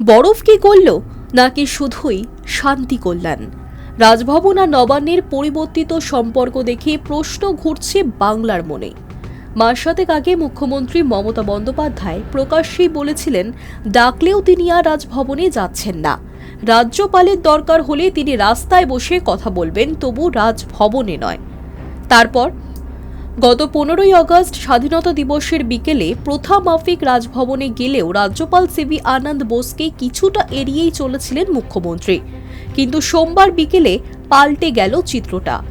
বরফ কি করল নাকি শুধুই শান্তি কল্যাণ? রাজভবন আর নবান্নের পরিবর্তিত সম্পর্ক দেখে প্রশ্ন ঘুরছে বাংলার মনে। মাস সাতেক আগে মুখ্যমন্ত্রী মমতা বন্দ্যোপাধ্যায় প্রকাশ্যেই বলেছিলেন, ডাকলেও তিনি আর রাজভবনে যাচ্ছেন না। রাজ্যপালের দরকার হলে তিনি রাস্তায় বসে কথা বলবেন, তবু রাজভবনে নয়। তারপর গত পনেরোই আগস্ট স্বাধীনতা দিবসের বিকেলে প্রথা মাফিক রাজভবনে গেলেও রাজ্যপাল সিবি আনন্দ বোসকে কিছুটা এড়িয়েই চলেছিলেন মুখ্যমন্ত্রী। কিন্তু সোমবার বিকেলে পাল্টে গেল চিত্রটা।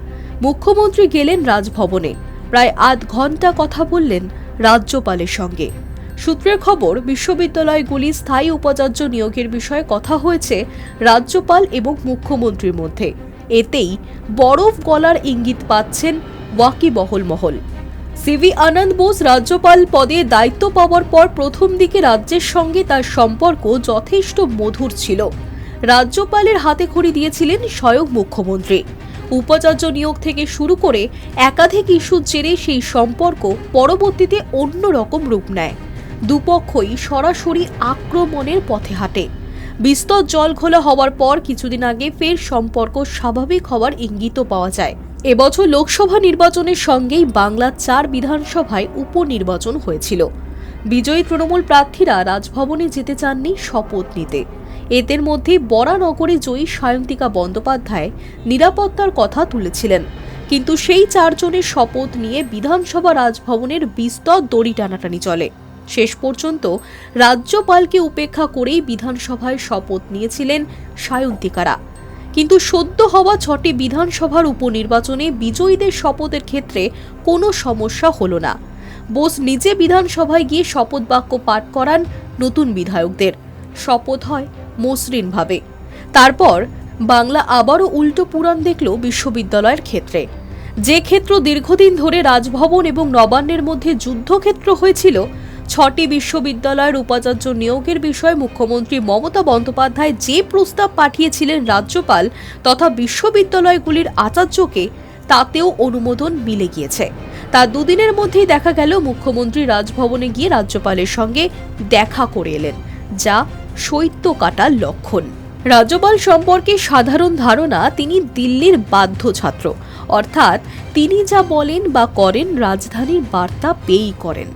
মুখ্যমন্ত্রী গেলেন রাজভবনে। প্রায় আধ ঘণ্টা কথা বললেন রাজ্যপালের সঙ্গে। সূত্রের খবর, বিশ্ববিদ্যালয়গুলি স্থায়ী উপাচার্য নিয়োগের বিষয়ে কথা হয়েছে রাজ্যপাল এবং মুখ্যমন্ত্রীর মধ্যে। এতেই বরফ গলার ইঙ্গিত পাচ্ছেন ওয়াকিবহল মহল। সিভি আনন্দ বোস রাজ্যপাল পদে দায়িত্ব পাওয়ার পর প্রথম দিকে রাজ্যের সঙ্গে তার সম্পর্ক যথেষ্ট মধুর ছিল। রাজ্যপালের হাতে খড়ি দিয়েছিলেন স্বয়ং মুখ্যমন্ত্রী। উপাচার্য নিয়োগ থেকে শুরু করে একাধিক ইস্যুর জেরে সেই সম্পর্ক পরবর্তীতে অন্য রকম রূপ নেয়। দুপক্ষই সরাসরি আক্রমণের পথে হাঁটে। বিস্তর জল ঘোলা হওয়ার পর কিছুদিন আগে ফের সম্পর্ক স্বাভাবিক হওয়ার ইঙ্গিতও পাওয়া যায়। এবছর লোকসভা নির্বাচনের সঙ্গেই বাংলার চার বিধানসভায় উপনির্বাচন হয়েছিল। বিজয়ী তৃণমূল প্রার্থীরা রাজভবনে যেতে চাননি শপথ নিতে। এদের মধ্যে বরানগরে জয়ী সায়ন্তিকা বন্দ্যোপাধ্যায় নিরাপত্তার কথা তুলেছিলেন। কিন্তু সেই চারজনের শপথ নিয়ে বিধানসভা রাজভবনের বিস্তর দড়ি টানাটানি চলে। শেষ পর্যন্ত রাজ্যপালকে উপেক্ষা করেই বিধানসভায় শপথ নিয়েছিলেন সায়ন্তিকারা। কিন্তু সদ্য হওয়া ছটি বিধানসভার উপনির্বাচনে বিজয়ীদের শপথের ক্ষেত্রে কোনো সমস্যা হলো না। বোস নিজে বিধানসভায় গিয়ে শপথ বাক্য পাঠ করান নতুন বিধায়কদের। শপথ হয় মসৃণভাবে। তারপর বাংলা আবারও উল্টো পুরাণ দেখল বিশ্ববিদ্যালয়ের ক্ষেত্রে। যে ক্ষেত্র দীর্ঘদিন ধরে রাজভবন এবং নবান্নের মধ্যে যুদ্ধক্ষেত্র হয়েছিল ছটি বিশ্ববিদ্যালয়ের উপাচার্য নিয়োগের বিষয়ে মুখ্যমন্ত্রী মমতা বন্দ্যোপাধ্যায় যে প্রস্তাব পাঠিয়েছিলেন রাজ্যপাল তথা বিশ্ববিদ্যালয়গুলির আচার্যকে, তাতেও অনুমোদন মিলে গিয়েছে। তা দুদিনের মধ্যেই দেখা গেল মুখ্যমন্ত্রী রাজভবনে গিয়ে রাজ্যপালের সঙ্গে দেখা করে এলেন, যা শৈত্য কাটার লক্ষণ। রাজ্যপাল সম্পর্কে সাধারণ ধারণা, তিনি দিল্লির বাধ্য ছাত্র অর্থাৎ তিনি যা বলেন বা করেন রাজধানীর বার্তা পেয়েই করেন।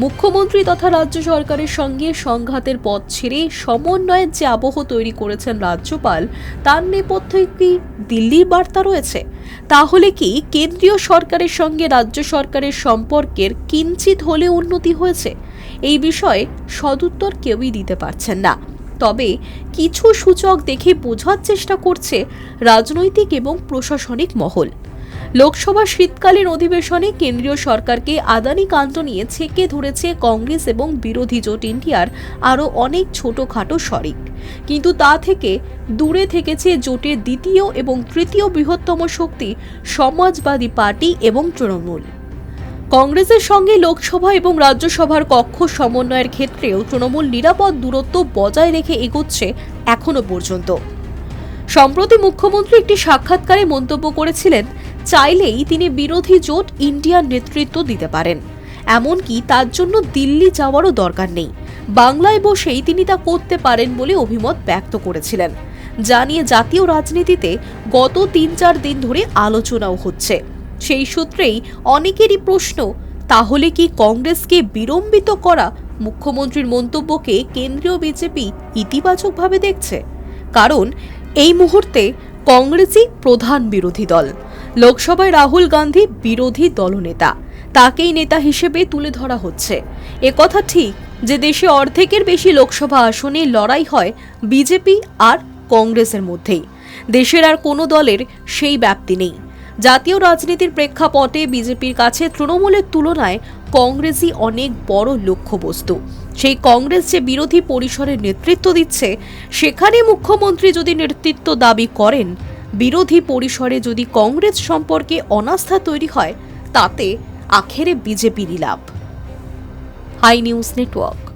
মুখ্যমন্ত্রী তথা রাজ্য সরকারের সঙ্গে সংঘাতের পথ ছেড়ে সমন্বয়ের যে আবহ তৈরি করেছেন রাজ্যপাল, তার নেপথ্যে কি দিল্লির বার্তা রয়েছে? তাহলে কি কেন্দ্রীয় সরকারের সঙ্গে রাজ্য সরকারের সম্পর্কের কিঞ্চিত হলে উন্নতি হয়েছে? এই বিষয়ে সদুত্তর কেউই দিতে পারছেন না। তবে কিছু সূচক দেখে বোঝার চেষ্টা করছে রাজনৈতিক এবং প্রশাসনিক মহল। লোকসভা শীতকালীন অধিবেশনে কেন্দ্রীয় সরকারকে আদানি কাণ্ড নিয়ে ছেঁকে ধরেছে কংগ্রেস এবং বিরোধী জোট ইন্ডিয়ার আরও অনেক ছোটখাটো শরিক। কিন্তু তা থেকে দূরে থেকেছে জোটের দ্বিতীয় এবং তৃতীয় বৃহত্তম শক্তি, সমাজবাদী পার্টি এবং তৃণমূল। কংগ্রেসের সঙ্গে লোকসভা এবং রাজ্যসভার কক্ষ সমন্বয়ের ক্ষেত্রেও তৃণমূল নিরাপদ দূরত্ব বজায় রেখে এগোচ্ছে এখনও পর্যন্ত। সম্প্রতি মুখ্যমন্ত্রী একটি সাক্ষাৎকারে মন্তব্য করেছিলেন চাইলেই তিনি বিরোধী জোট ইন্ডিয়ার নেতৃত্ব দিতে পারেন। এমনকি তার জন্য দিল্লি যাওয়ারও দরকার নেই। বাংলায় বসেই তিনি তা করতে পারেন বলে অভিমত ব্যক্ত করেছিলেন। যা নিয়ে জাতীয় রাজনীতিতে গত তিন চার দিন ধরে আলোচনাও হচ্ছে। সেই সূত্রেই অনেকেরই প্রশ্ন, তাহলে কি কংগ্রেসকে বিড়ম্বিত করা মুখ্যমন্ত্রীর মন্তব্যকে কেন্দ্রীয় বিজেপি ইতিবাচকভাবে দেখছে? কারণ এই মুহূর্তে কংগ্রেসই প্রধান বিরোধী দল। লোকসভায় রাহুল গান্ধী বিরোধী দলনেতা। তাকেই নেতা হিসেবে তুলে ধরা হচ্ছে। একথা ঠিক যে দেশে অর্ধেকের বেশি লোকসভা আসনে লড়াই হয় বিজেপি আর কংগ্রেসের মধ্যেই। দেশের আর কোনো দলের সেই ব্যাপ্তি নেই। জাতীয় রাজনীতির প্রেক্ষাপটে বিজেপির কাছে তৃণমূলের তুলনায় কংগ্রেসই অনেক বড় লক্ষ্যবস্তু। সেই কংগ্রেস যে বিরোধী পরিসরের নেতৃত্ব দিচ্ছে, সেখানে মুখ্যমন্ত্রী যদি নেতৃত্ব দাবি করেন বিরোধী পরিসরে যদি কংগ্রেস সম্পর্কে অনাস্থা তৈরি হয়, তাতে আখেরে বিজেপিরই লাভ। Hi news network.